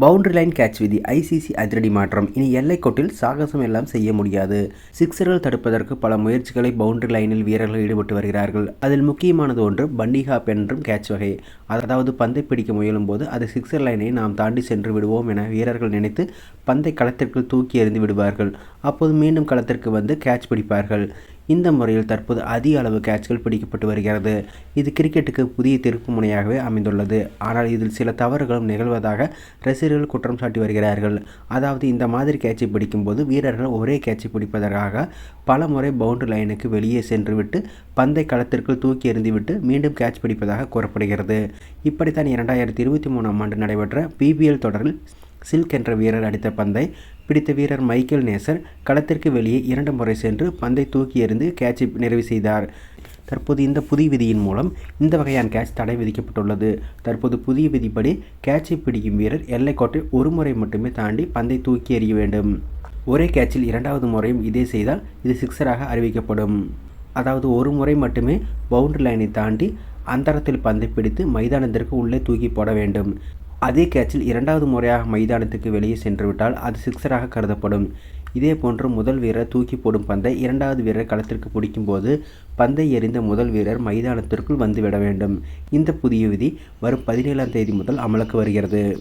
Boundary line catch விதி ICC அதிரடி மாற்றம். இனி எல்லைக்கோட்டில் சாகசம் எல்லாம் செய்ய முடியாது. சிக்ஸர்கள் தடுப்பதற்கு பல முயற்சிகளை பவுண்டரி லைனில் வீரர்கள் ஈடுபட்டு வருகிறார்கள். அதில் முக்கியமானது ஒன்று பண்டிஹாப் என்றும் கேட்ச் வகை. அதாவது பந்தை பிடிக்க முயலும் போது அது சிக்ஸர் லைனை நாம் தாண்டி சென்று விடுவோம் என வீரர்கள் நினைத்து பந்தை களத்திற்குள் தூக்கி எறிந்து விடுவார்கள். அப்போது மீண்டும் களத்திற்கு வந்து கேட்ச் பிடிப்பார்கள். இந்த முறையில் தற்போது அதிக அளவு கேட்ச்கள் பிடிக்கப்பட்டு வருகிறது. இது கிரிக்கெட்டுக்கு புதிய திருப்பு முனையாகவே அமைந்துள்ளது. ஆனால் இதில் சில தவறுகளும் நிகழ்வதாக ரசிகர்கள் குற்றம் சாட்டி வருகிறார்கள். அதாவது இந்த மாதிரி கேட்சை பிடிக்கும்போது வீரர்கள் ஒரே கேட்சை பிடிப்பதற்காக பல முறை பவுண்டரி லைனுக்கு வெளியே சென்றுவிட்டு பந்தை களத்திற்குள் தூக்கி எறிந்துவிட்டு மீண்டும் கேட்ச் பிடிப்பதாக கூறப்படுகிறது. இப்படித்தான் இரண்டாயிரத்தி இருபத்தி மூணாம் ஆண்டு நடைபெற்ற பிபிஎல் தொடரில் சில்க் என்ற வீரர் அடித்த பந்தை பிடித்த வீரர் மைக்கேல் நேசர் களத்திற்கு வெளியே இரண்டு முறை சென்று பந்தை தூக்கி எறிந்து கேட்சை நிறைவு செய்தார். தற்போது இந்த புதிய விதியின் மூலம் இந்த வகையான கேட்ச் தடை விதிக்கப்பட்டுள்ளது. தற்போது புதிய விதிப்படி கேட்சை பிடிக்கும் வீரர் எல்லைக்கோட்டை ஒரு முறை மட்டுமே தாண்டி பந்தை தூக்கி எறிய வேண்டும். ஒரே கேட்சில் இரண்டாவது முறையும் இதே செய்தால் இது சிக்ஸராக அறிவிக்கப்படும். அதாவது ஒரு முறை மட்டுமே பவுண்டரி லைனை தாண்டி அந்தரத்தில் பந்தை பிடித்து மைதானத்திற்கு உள்ளே தூக்கி போட வேண்டும். அதே கேட்சில் இரண்டாவது முறையாக மைதானத்துக்கு வெளியே சென்றுவிட்டால் அது சிக்ஸராக கருதப்படும். இதே போன்று முதல் வீரர் தூக்கி போடும் பந்தை இரண்டாவது வீரர் களத்திற்கு பிடிக்கும்போது பந்தை எறிந்த முதல் வீரர் மைதானத்திற்குள் வந்துவிட வேண்டும். இந்த புதிய விதி வரும் பதினேழாம் தேதி முதல் அமலுக்கு வருகிறது.